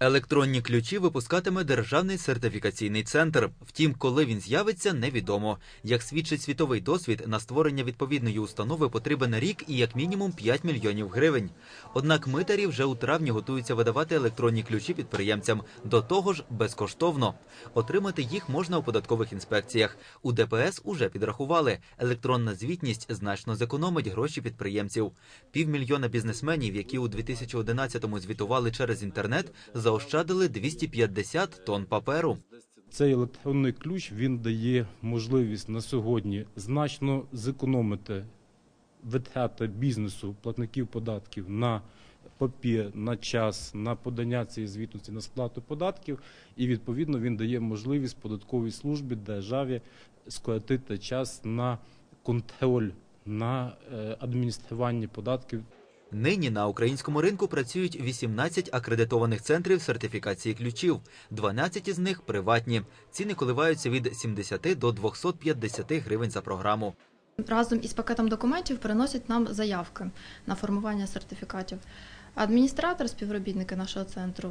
Електронні ключі випускатиме державний сертифікаційний центр. Втім, коли він з'явиться, невідомо. Як свідчить світовий досвід, на створення відповідної установи потрібен рік і як мінімум 5 мільйонів гривень. Однак митарі вже у травні готуються видавати електронні ключі підприємцям. До того ж, безкоштовно. Отримати їх можна у податкових інспекціях. У ДПС уже підрахували. Електронна звітність значно зекономить гроші підприємців. Півмільйона бізнесменів, які у 2011-му звітували через інтернет, заощадили 250 тонн паперу. Цей електронний ключ він дає можливість на сьогодні значно зекономити витрати бізнесу, платників податків на папір, на час, на подання цієї звітності, на сплату податків, і відповідно він дає можливість податковій службі державі скоротити час на контроль на е, адміністрування податків Нині на українському ринку працюють 18 акредитованих центрів сертифікації ключів. 12 із них приватні. Ціни коливаються від 70 до 250 гривень за програму. разом із пакетом документів приносять нам заявки на формування сертифікатів. Адміністратор, співробітники нашого центру,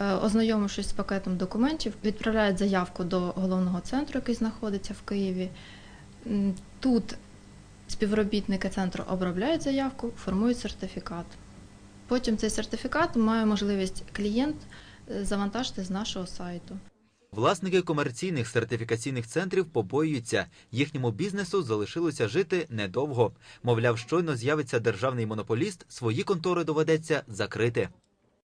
е, ознайомившись з пакетом документів, відправляють заявку до головного центру, який знаходиться в Києві. Тут співробітники центру обробляють заявку, формують сертифікат. Потім цей сертифікат має можливість клієнт е, завантажити з нашого сайту. Власники комерційних сертифікаційних центрів побоюються. Їхньому бізнесу залишилося жити недовго. Мовляв, щойно з'явиться державний монополіст, свої контори доведеться закрити.